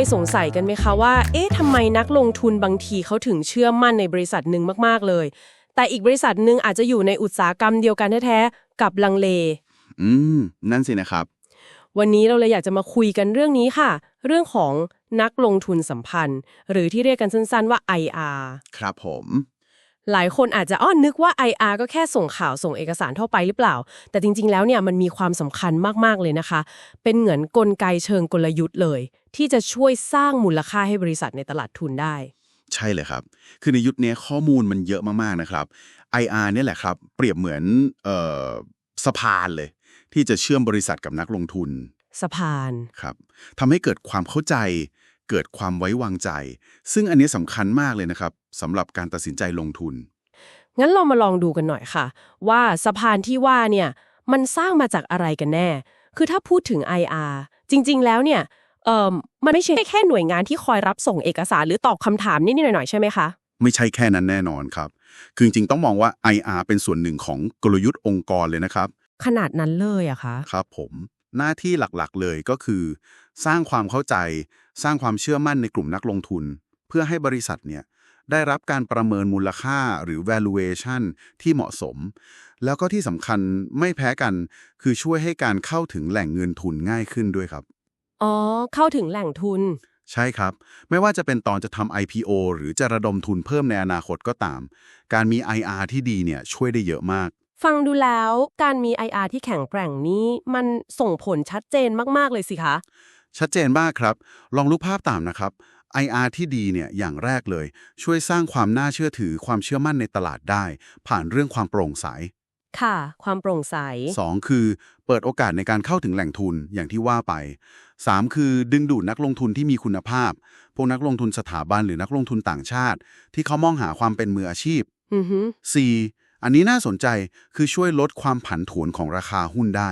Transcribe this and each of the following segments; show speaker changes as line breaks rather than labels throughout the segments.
ยสงสัยกันไหมคะว่า เอ๊ะทำไมนักลงทุนบางทีเขาถึงเชื่อมั่นในบริษัทหนึ่งมากๆเลย แต่อีกบริษัทหนึ่งอาจจะอยู่ในอุตสาหกรรมเดียวกันแท้ๆกับลังเล
อืม นั่นสินะครับ
วันนี้เราเลยอยากจะมาคุยกันเรื่องนี้ค่ะ เรื่องของนักลงทุนสัมพันธ์ หรือที่เรียกกันสั้นๆว่า IR
ครับผม
หลายคนอาจจะอ้อนนึกว่า IR ก็แค่ส่งข่าวส่งเอกสารทั่วไปหรือเปล่า แต่จริง ๆ แล้วเนี่ยมันมีความสำคัญมากๆเลยนะคะ เป็นเหมือนกลไกเชิงกลยุทธ์เลย ที่จะช่วยสร้างมูลค่าให้บริษัทในตลาดทุนได้
ใช่เลยครับ คือในยุคนี้ข้อมูลมันเยอะมากๆนะครับ IR เนี่ยแหละครับ เปรียบเหมือนเอ่อสะพานเลย ที่จะเชื่อมบริษัทกับนักลงทุน
สะพาน
ครับทำให้เกิดความเข้าใจ เกิดความไว้วางใจ ซึ่งอันนี้สำคัญมากเลยนะครับสำหรับการตัดสินใจลงทุน
งั้นเรามาลองดูกันหน่อยค่ะ ว่าสะพานที่ว่าเนี่ยมันสร้างมาจากอะไรกันแน่ คือถ้าพูดถึง IR จริง ๆ แล้วเนี่ยเอ่อมันไม่ใช่แค่หน่วยงานที่คอยรับส่งเอกสารหรือตอบคำถามนิดๆหน่อยๆใช่ไหมคะ
ไม่ใช่แค่นั้นแน่นอนครับ คือจริงๆต้องมองว่า IR เป็นส่วนหนึ่งของกลยุทธ์องค์กรเลยนะครับ
ขนาดนั้นเลยอะคะ
ครับผม หน้าที่หลักๆเลยก็คือ สร้างความเข้าใจ สร้างความเชื่อมั่นในกลุ่มนักลงทุน เพื่อให้บริษัทเนี่ยได้รับการประเมินมูลค่าหรือ valuation ที่เหมาะสม แล้วก็ที่สำคัญไม่แพ้กัน คือช่วยให้การเข้าถึงแหล่งเงินทุนง่ายขึ้นด้วยครับ
อ๋อ เข้าถึงแหล่งทุน
ใช่ครับ ไม่ว่าจะเป็นตอนจะทำ IPO หรือจะระดมทุนเพิ่มในอนาคตก็ตาม การมี IR ที่ดีเนี่ยช่วยได้เยอะมาก
ฟังดูแล้วการมี IR ที่แข็งแกร่งนี้มันส่งผลชัดเจนมาก ๆ เลยสิคะ
ชัดเจนมากครับ ลองรูปภาพตามนะครับ IR ที่ดีเนี่ยอย่างแรกเลย ช่วยสร้างความน่าเชื่อถือความเชื่อมั่นในตลาดได้ ผ่านเรื่องความโปร่งใส
ค่ะ ความโปร่งใส
2 คือ เปิดโอกาสในการเข้าถึงแหล่งทุนอย่างที่ว่าไป 3 คือดึงดูดนักลงทุนที่มีคุณภาพ พวกนักลงทุนสถาบันหรือนักลงทุนต่างชาติ ที่เขามองหาความเป็นมืออาชีพ
อือฮึ
4. อันนี้น่าสนใจคือช่วยลดความผันผวนของราคาหุ้นได้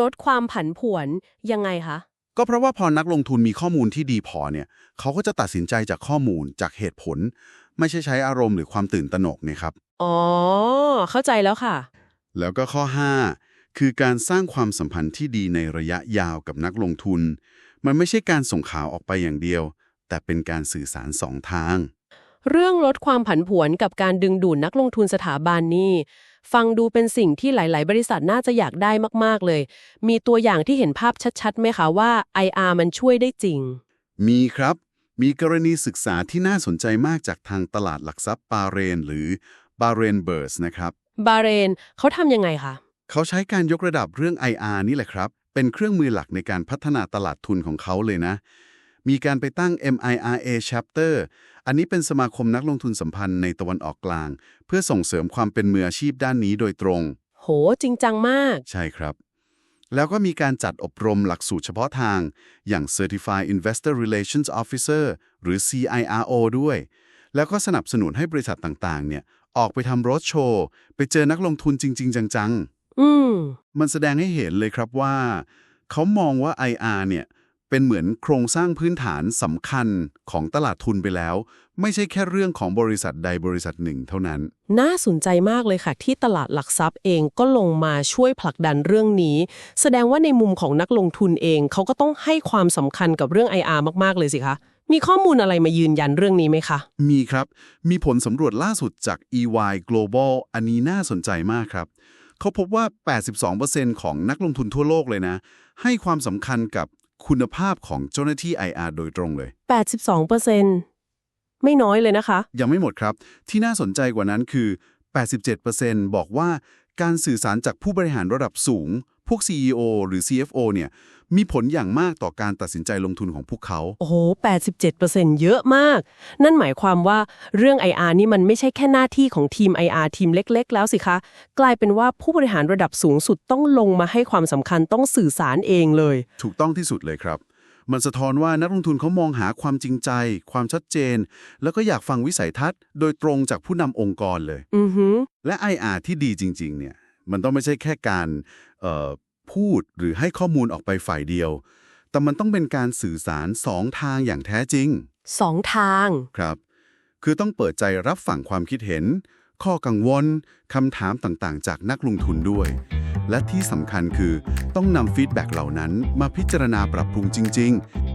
ลดความผันผวนยังไงคะ
ก็เพราะว่าพอนักลงทุนมีข้อมูลที่ดีพอเนี่ยเขาก็จะตัดสินใจจากข้อมูลจากเหตุผล ไม่ใช่ใช้อารมณ์หรือความตื่นตระหนกนะครับ
อ๋อ เข้าใจแล้วค่ะ
แล้วก็ข้อ 5 คือการสร้างความสัมพันธ์ที่ดีในระยะยาวกับนักลงทุน มันไม่ใช่การส่งข่าวออกไปอย่างเดียว แต่เป็นการสื่อสารสองทาง
เรื่องลดความผันผวนกับการดึงดูดนักลงทุนสถาบันนี่ ฟังดูเป็นสิ่งที่หลาย ๆ บริษัทน่าจะอยากได้มาก ๆ เลย มีตัวอย่างที่เห็นภาพชัด ๆ ไหมคะว่า IR มันช่วยได้จริง
มีครับ มีกรณีศึกษาที่น่าสนใจมากจากทางตลาดหลักทรัพย์บาเรน หรือบาเรนเบิร์สนะครับ
บาเรนเขาทำยังไงคะ
เขาใช้การยกระดับเรื่อง IR นี่แหละครับ เป็นเครื่องมือหลักในการพัฒนาตลาดทุนของเขาเลยนะ มีการไปตั้ง MIRA Chapter อันนี้เป็นสมาคมนักลงทุนสัมพันธ์ในตะวันออกกลาง เพื่อส่งเสริมความเป็นมืออาชีพด้านนี้โดยตรง
โห จริงจังมาก
ใช่ครับ แล้วก็มีการจัดอบรมหลักสูตรเฉพาะทาง อย่าง Certified Investor Relations Officer หรือ CIRO ด้วย แล้วก็สนับสนุนให้บริษัทต่างๆ เนี่ย ออกไปทำรถโชว์ ไปเจอนักลงทุนจริง ๆ จัง
อืม
ๆมันแสดงให้เห็นเลยครับว่า เขามองว่า IR เนี่ย เป็นเหมือนโครงสร้างพื้นฐานสำคัญของตลาดทุนไปแล้ว ไม่ใช่แค่เรื่องของบริษัทใดบริษัทหนึ่งเท่านั้น
น่าสนใจมากเลยค่ะ ที่ตลาดหลักทรัพย์เองก็ลงมาช่วยผลักดันเรื่องนี้ แสดงว่าในมุมของนักลงทุนเอง เขาก็ต้องให้ความสำคัญกับเรื่อง IR มากๆเลยสิคะมีข้อมูลอะไรมายืนยันเรื่องนี้ไหมคะ
มีครับ มีผลสำรวจล่าสุดจาก EY Global อันนี้น่าสนใจมากครับ เขาพบว่า 82%ของนักลงทุนทั่วโลกเลยนะ ให้ความสำคัญกับ คุณภาพของเจ้าหน้าที่ IR โดยตรงเลย
82%ไม่น้อยเลยนะคะ
ยังไม่หมดครับ ที่น่าสนใจกว่านั้นคือ 87%บอกว่า การสื่อสารจากผู้บริหารระดับสูง พวก CEO หรือ CFO เนี่ยมีผลอย่างมากต่อการตัดสินใจลงทุนของพวกเขา
โอ้โห 87%เยอะมาก นั่นหมายความว่าเรื่อง IR นี่มันไม่ใช่แค่หน้าที่ของทีม IR ทีมเล็ก ๆ แล้วสิคะ กลายเป็นว่าผู้บริหารระดับสูงสุดต้องลงมาให้ความสำคัญต้องสื่อสารเองเลย
ถูกต้องที่สุดเลยครับ มันสะท้อนว่านักลงทุนเขามองหาความจริงใจ ความชัดเจน แล้วก็อยากฟังวิสัยทัศน์ โดยตรงจากผู้นำองค์กรเลย
อือหือ
และ IR ที่ดีจริง ๆ เนี่ย มันต้องไม่ใช่แค่การเอ่อพูดหรือให้ข้อมูลออกไปฝ่ายเดียว แต่มันต้องเป็นการสื่อสารสองทางอย่างแท้จริง
สองทาง
ครับ คือต้องเปิดใจรับฟังความคิดเห็น ข้อกังวลคำถามต่างๆ จากนักลงทุนด้วย และที่สำคัญคือต้องนำฟีดแบ็กเหล่านั้นมาพิจารณาปรับปรุงจริงๆ